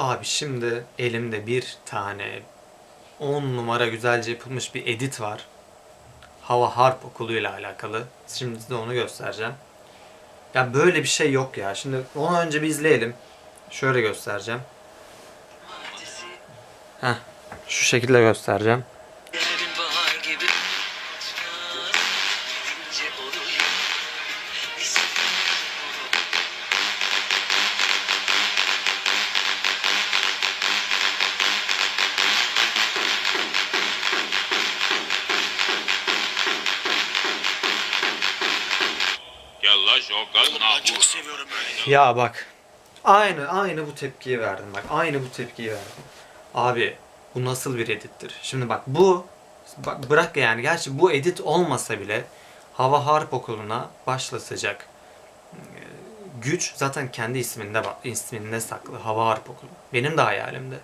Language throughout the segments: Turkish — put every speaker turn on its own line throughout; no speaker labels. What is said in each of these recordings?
Abi şimdi elimde bir tane 10 numara güzelce yapılmış bir edit var. Hava Harp okuluyla alakalı. Şimdi size onu göstereceğim. Ya böyle bir şey yok ya. Şimdi onu önce bir izleyelim. Şöyle göstereceğim. Heh. Şu şekilde göstereceğim.
Oğlum ben çok seviyorum böyle.
Ya bak. Aynı aynı bu tepkiyi verdim bak. Aynı bu tepkiyi verdim. Abi bu nasıl bir edittir? Şimdi bak bu bak bırak yani gerçi bu edit olmasa bile Hava Harp Okulu'na başlatacak e, güç zaten kendi isminde isminde saklı. Hava Harp Okulu. Benim de hayalimde.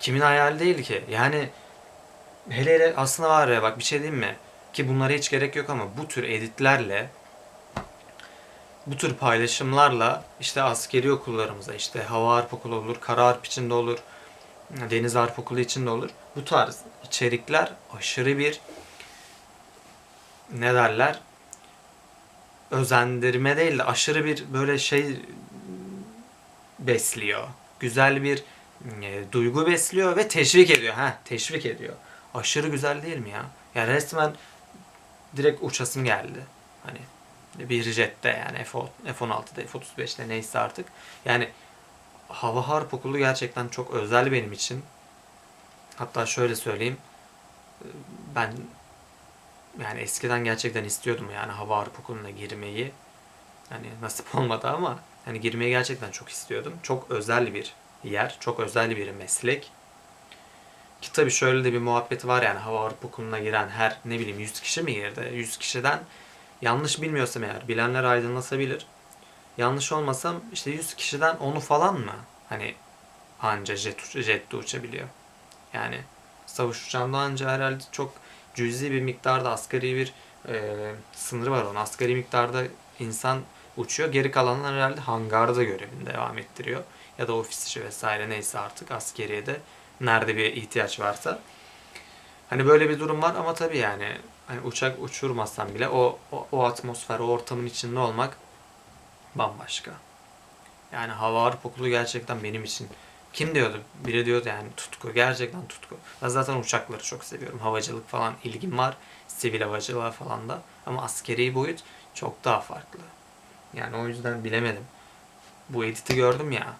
Kimin hayali değil ki? Yani hele hele aslında var ya bak bir şey diyeyim mi? Ki bunlara hiç gerek yok ama bu tür editlerle bu tür paylaşımlarla işte askeri okullarımıza işte hava harp okulu olur, kara harp içinde olur, deniz harp okulu içinde olur. Bu tarz içerikler aşırı bir ne derler özendirme değil de aşırı bir böyle şey besliyor. Güzel bir e, duygu besliyor ve teşvik ediyor. Ha, teşvik ediyor. Aşırı güzel değil mi ya? Ya resmen direkt uçasım geldi. Hani bir jette yani F- F-16'da F-35'te neyse artık. Yani Hava Harp Okulu gerçekten çok özel benim için. Hatta şöyle söyleyeyim. Ben yani eskiden gerçekten istiyordum yani Hava Harp Okulu'na girmeyi. Hani nasip olmadı ama hani girmeyi gerçekten çok istiyordum. Çok özel bir yer, çok özel bir meslek. Ki tabii şöyle de bir muhabbeti var yani Hava Harp Okulu'na giren her ne bileyim 100 kişi mi girdi? 100 kişiden yanlış bilmiyorsam eğer bilenler aydınlatabilir. Yanlış olmasam işte 100 kişiden 10'u falan mı? Hani anca jet, jette uçabiliyor. Yani savaş uçağında anca herhalde çok cüzi bir miktarda asgari bir e, sınırı var onun. Asgari miktarda insan uçuyor. Geri kalanlar herhalde hangarda görevini devam ettiriyor. Ya da ofis işi vesaire neyse artık askeriye de nerede bir ihtiyaç varsa. Hani böyle bir durum var ama tabii yani hani uçak uçurmasam bile o, o, o atmosfer, o ortamın içinde olmak bambaşka. Yani hava harp okulu gerçekten benim için kim diyordu? Biri diyordu yani tutku. Gerçekten tutku. Ben zaten uçakları çok seviyorum. Havacılık falan ilgim var. Sivil havacılığa falan da. Ama askeri boyut çok daha farklı. Yani o yüzden bilemedim. Bu editi gördüm ya.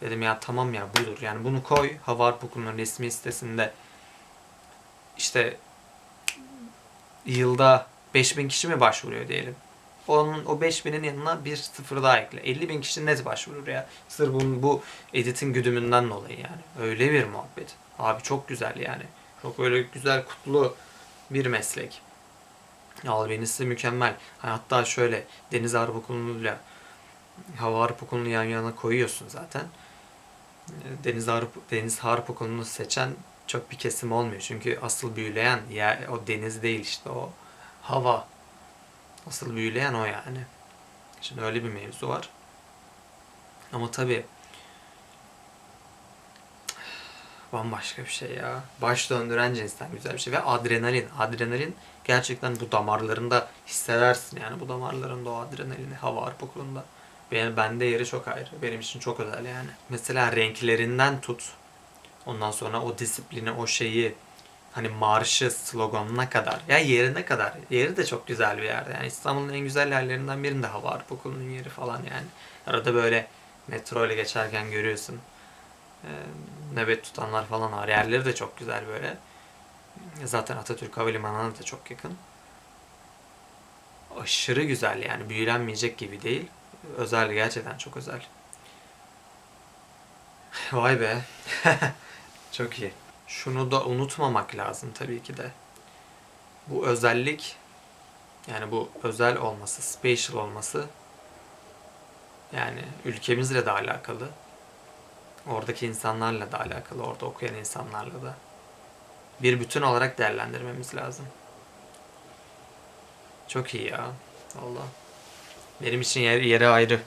Dedim ya tamam ya budur. Yani bunu koy. Hava resmi sitesinde işte yılda 5000 kişi mi başvuruyor diyelim. Onun o 5000'in yanına bir sıfır daha ekle. 50 bin kişi net başvurur ya. Sırf bunun, bu editin güdümünden dolayı yani. Öyle bir muhabbet. Abi çok güzel yani. Çok böyle güzel kutlu bir meslek. Albenisi mükemmel. Hani Hatta şöyle Deniz Harp Okulu'yla Hava Harp yan yana koyuyorsun zaten. Deniz Harp, Deniz Harp Okulu'nu seçen çok bir kesim olmuyor. Çünkü asıl büyüleyen ya o deniz değil işte o hava. Asıl büyüleyen o yani. Şimdi öyle bir mevzu var. Ama tabii bambaşka bir şey ya. Baş döndüren cinsten güzel bir şey. Ve adrenalin. Adrenalin gerçekten bu damarlarında hissedersin yani. Bu damarlarında o adrenalini hava harp okulunda. Benim, bende yeri çok ayrı. Benim için çok özel yani. Mesela renklerinden tut. Ondan sonra o disiplini, o şeyi hani marşı, sloganına kadar. Ya yerine kadar. Yeri de çok güzel bir yerde. Yani İstanbul'un en güzel yerlerinden birinde Hava Harp Okulu'nun yeri falan yani. Arada böyle metro ile geçerken görüyorsun. Ee, nöbet tutanlar falan var. Yerleri de çok güzel böyle. Zaten Atatürk Havalimanı'na da çok yakın. Aşırı güzel yani. Büyülenmeyecek gibi değil. Özel gerçekten çok özel. Vay be. çok iyi. Şunu da unutmamak lazım tabii ki de. Bu özellik yani bu özel olması, special olması yani ülkemizle de alakalı. Oradaki insanlarla da alakalı, orada okuyan insanlarla da. Bir bütün olarak değerlendirmemiz lazım. Çok iyi ya. Allah. Benim için yeri, yeri ayrı.